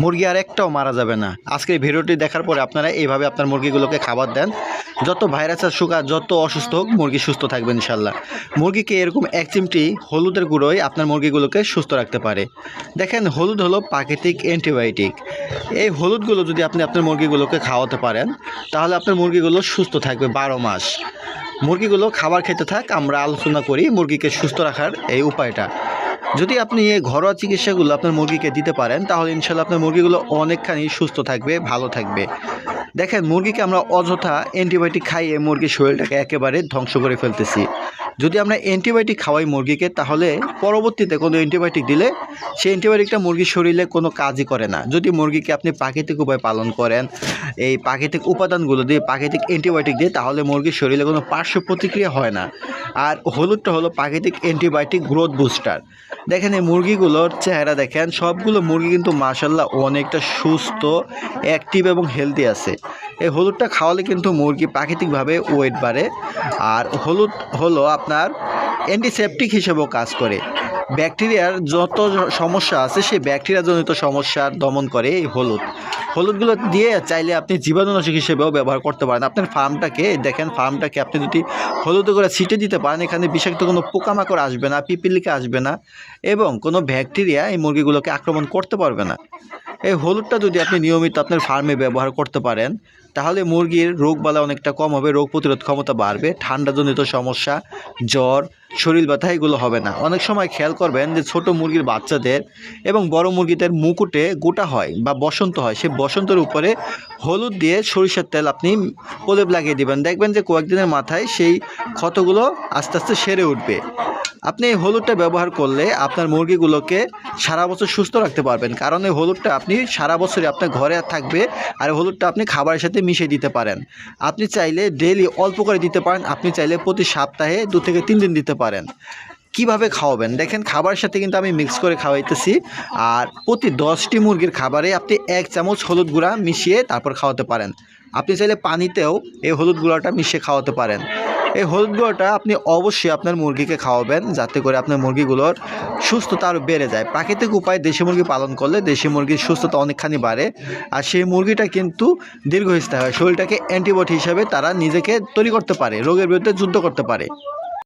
মুরগি আর একটাও মারা যাবে না। আজকে এই ভিডিওটি দেখার পরে আপনারা এইভাবে আপনার মুরগিগুলোকে খাবার দেন। যত ভাইরাস আর সুগার, যত অসুস্থ হোক, মুরগি সুস্থ থাকবে ইনশাল্লাহ মুরগিকে এরকম এক চিমটি হলুদের গুঁড়োই আপনার মুরগিগুলোকে সুস্থ রাখতে পারে। দেখেন, হলুদ হলো প্রাকৃতিক অ্যান্টিবায়োটিক। এই হলুদগুলো যদি আপনি আপনার মুরগিগুলোকে খাওয়াতে পারেন, তাহলে আপনার মুরগিগুলো সুস্থ থাকবে বারো মাস। মুরগিগুলো খাবার খেতে থাক, আমরা আলোচনা করি মুরগিকে সুস্থ রাখার এই উপায়টা। যদি আপনি এই ঘরোয়া চিকিৎসাগুলো আপনার মুরগিকে দিতে পারেন, তাহলে ইনশাল্লাহ আপনার মুরগিগুলো অনেকখানি সুস্থ থাকবে, ভালো থাকবে। দেখেন, মুরগিকে আমরা অযথা অ্যান্টিবায়োটিক খাইয়ে মুরগির শরীরটাকে একেবারে ধ্বংস করে ফেলতেছি। যদি আমরা অ্যান্টিবায়োটিক খাওয়াই মুরগিকে, তাহলে পরবর্তীতে কোনো অ্যান্টিবায়োটিক দিলে সেই অ্যান্টিবায়োটিকটা মুরগির শরীরে কোনো কাজই করে না। যদি মুরগিকে আপনি প্রাকৃতিক উপায় পালন করেন, এই প্রাকৃতিক উপাদানগুলো দিয়ে, প্রাকৃতিক অ্যান্টিবায়োটিক দিয়ে, তাহলে মুরগির শরীরে কোনো পার্শ্ব প্রতিক্রিয়া হয় না। আর হলুদটা হলো প্রাকৃতিক অ্যান্টিবায়োটিক গ্রোথ বুস্টার। দেখেন এই মুরগিগুলোর চেহারা দেখেন, সবগুলো মুরগি কিন্তু মাসাল্লাহ অনেকটা সুস্থ অ্যাক্টিভ এবং হেলদি আছে। এই হলুদটা খাওয়ালে কিন্তু মুরগি প্রাকৃতিকভাবে ওয়েট বাড়ে। আর হলুদ হলো আপনার অ্যান্টিসেপটিক হিসেবেও কাজ করে। ব্যাকটেরিয়ার যত সমস্যা আছে, সেই ব্যাকটেরিয়াজনিত সমস্যার দমন করে এই হলুদ। হলুদগুলো দিয়ে চাইলে আপনি জীবাণুনাশক হিসেবেও ব্যবহার করতে পারেন। আপনার ফার্মটাকে, দেখেন ফার্মটাকে আপনি যদি হলুদ করে ছিটে দিতে পারেন, এখানে বিষাক্ত কোনো পোকামাকড় আসবে না, পিপিলিকা আসবে না এবং কোনো ব্যাকটেরিয়া এই মুরগিগুলোকে আক্রমণ করতে পারবে না। এই হলুদটা যদি আপনি নিয়মিত আপনার ফার্মে ব্যবহার করতে পারেন, তাহলে মুরগির রোগ বালা অনেকটা কম হবে, রোগ প্রতিরোধ ক্ষমতা বাড়বে, ঠান্ডাজনিত সমস্যা, জ্বর, শরীর ব্যথা এগুলো হবে না। অনেক সময় খেয়াল করবেন যে ছোট মুরগির বাচ্চাদের এবং বড় মুরগিদের মুকুটে গোটা হয় বা বসন্ত হয়। সেই বসন্তের উপরে হলুদ দিয়ে সরিষার তেল আপনি প্রলেপ লাগিয়ে দেবেন। দেখবেন যে কয়েকদিনের মাথায় সেই ক্ষতগুলো আস্তে আস্তে সেরে উঠবে। আপনি এই হলুদটা ব্যবহার করলে আপনার মুরগিগুলোকে সারা বছর সুস্থ রাখতে পারবেন। কারণ এই হলুদটা আপনি সারা বছরই আপনার ঘরে থাকবে আর হলুদটা আপনি খাবারের সাথে মিশিয়ে দিতে পারেন। আপনি চাইলে ডেইলি অল্প করে দিতে পারেন, আপনি চাইলে প্রতি সপ্তাহে দু থেকে তিন দিন দিতে পারেন। কীভাবে খাওয়াবেন? দেখেন, খাবারের সাথে কিন্তু আমি মিক্স করে খাওয়াইতেছি। আর প্রতি দশটি মুরগির খাবারে আপনি এক চামচ হলুদ গুঁড়া মিশিয়ে তারপর খাওয়াতে পারেন। আপনি চাইলে পানিতেও এই হলুদ গুঁড়াটা মিশিয়ে খাওয়াতে পারেন। এই হলুদ গুঁড়োটা আপনি অবশ্যই আপনার মুরগিকে খাওয়াবেন, যাতে করে আপনার মুরগিগুলোর সুস্থতা আরও বেড়ে যায়। প্রাকৃতিক উপায়ে দেশি মুরগি পালন করলে দেশি মুরগির সুস্থতা অনেকখানি বাড়ে, আর সেই মুরগিটা কিন্তু দীর্ঘস্থায়ী হয়। শরীরটাকে অ্যান্টিবায়োটিক হিসাবে তারা নিজেকে তৈরি করতে পারে, রোগের বিরুদ্ধে যুদ্ধ করতে পারে।